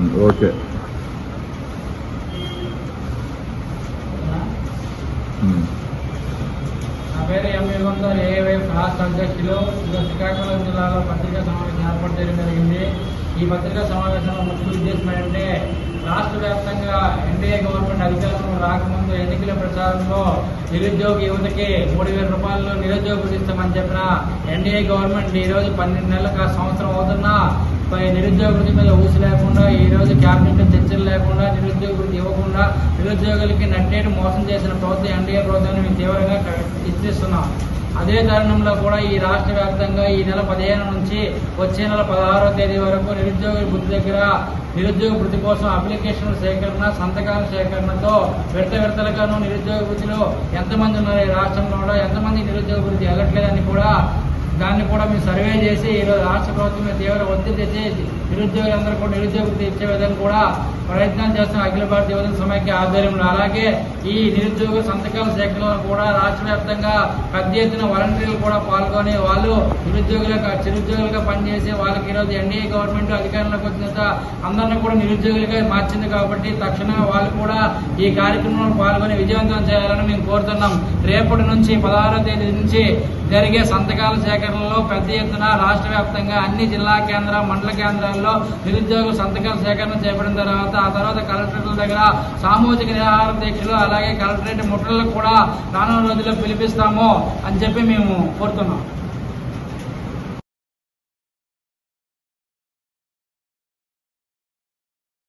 Okay. నా పేరు MA రాష్ట్ర అధ్యక్షులు శ్రీకాకుళం జిల్లాలో పత్రికా సమావేశం ఏర్పాటు చేయడం జరిగింది. ఈ పత్రికా సమావేశంలో ముఖ్య ఉద్దేశం ఏంటంటే రాష్ట్ర వ్యాప్తంగా ఎన్డీఏ గవర్నమెంట్ అధికారంలో రాకముందు ఎన్నికల ప్రచారంలో నిరుద్యోగ యువతకి మూడు వేల రూపాయలు నిరుద్యోగ ఇస్తామని చెప్పిన ఎన్డీఏ గవర్నమెంట్ ఈ రోజు పన్నెండు నెలలకు సంవత్సరం అవుతున్నా పై నిరుద్యోగ మీద ఊసి లేకుండా ఈ క్యాబినెట్ చర్చలు లేకుండా నిరుద్యోగులకు ఇవ్వకుండా నిరుద్యోగులకి నట్టేటి మోసం చేసిన ప్రభుత్వం ఎన్డీఏ ప్రభుత్వాన్ని మేము తీవ్రంగా హెచ్చరిస్తున్నాం అదే తరుణంలో కూడా ఈ రాష్ట్ర వ్యాప్తంగా ఈ నెల పదిహేను నుంచి వచ్చే నెల పదహారో తేదీ వరకు నిరుద్యోగ వృత్తి దగ్గర నిరుద్యోగ వృత్తి కోసం అప్లికేషన్ల సేకరణ సంతకాల సేకరణతో విడత విడతలుగాను నిరుద్యోగ వృత్తిలో ఎంతమంది ఉన్నారు ఈ రాష్ట్రంలో కూడా ఎంతమంది నిరుద్యోగ వృత్తి వెళ్ళట్లేదని కూడా దాన్ని కూడా మేము సర్వే చేసి ఈరోజు రాష్ట్ర ప్రభుత్వం తీవ్ర ఒత్తిడి తెచ్చి నిరుద్యోగులందరూ కూడా నిరుద్యోగ ఇచ్చే విధంగా కూడా ప్రయత్నం చేస్తున్న అఖిల భారత యువజన సమైక్య ఆధ్వర్యంలో. అలాగే ఈ నిరుద్యోగ సంతకాల సేకరణలో కూడా రాష్ట్ర వ్యాప్తంగా పెద్ద ఎత్తున వాలంటీర్లు కూడా పాల్గొని వాళ్ళు నిరుద్యోగులుగా చిరుద్యోగులుగా పనిచేసి వాళ్ళకి ఈరోజు ఎన్డీఏ గవర్నమెంట్ అధికారంలోకి వచ్చిన అందరినీ కూడా నిరుద్యోగులుగా మార్చింది కాబట్టి తక్షణమే వాళ్ళు కూడా ఈ కార్యక్రమంలో పాల్గొని విజయవంతం చేయాలని మేము కోరుతున్నాం. రేపటి నుంచి పదహారో తేదీ నుంచి జరిగే సంతకాల సేకరణలో పెద్ద ఎత్తున రాష్ట్ర వ్యాప్తంగా అన్ని జిల్లా కేంద్ర మండల కేంద్రాల్లో నిరుద్యోగుల సంతకాల సేకరణ చేపట్టిన తర్వాత ఆ తర్వాత కలెక్టరేట్ల దగ్గర సామూహిక నిరాహార దీక్షలు అలాగే కలెక్టరేట్ ముట్టలకు కూడా రానున్న రోజుల్లో పిలిపిస్తాము అని చెప్పి మేము కోరుతున్నాం.